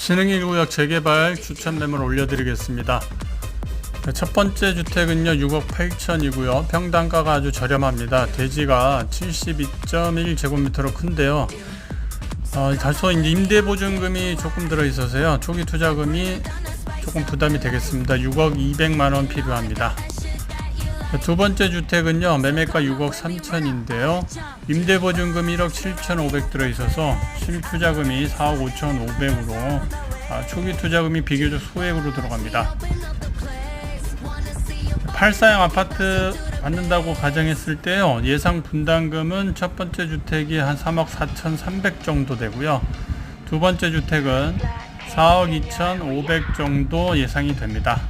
신흥일 구역 재개발 추천 매물 올려드리겠습니다. 네, 첫 번째 주택은요 6억 8천이고요 평당가가 아주 저렴합니다. 대지가 72.1제곱미터로 큰데요. 어, 다소 이제 임대보증금이 조금 들어있어서요 초기 투자금이 조금 부담이 되겠습니다. 6억 200만 원 필요합니다. 두 번째 주택은요 매매가 6억 3천인데요. 임대보증금 1억 7천5백 들어있어서 실투자금이 4억 5천 5백으로 아, 초기 투자금이 비교적 소액으로 들어갑니다. 8사형 아파트 받는다고 가정했을 때요 예상 분담금은 첫 번째 주택이 한 3억 4천 3백 정도 되고요. 두 번째 주택은 4억 2천 5백 정도 예상이 됩니다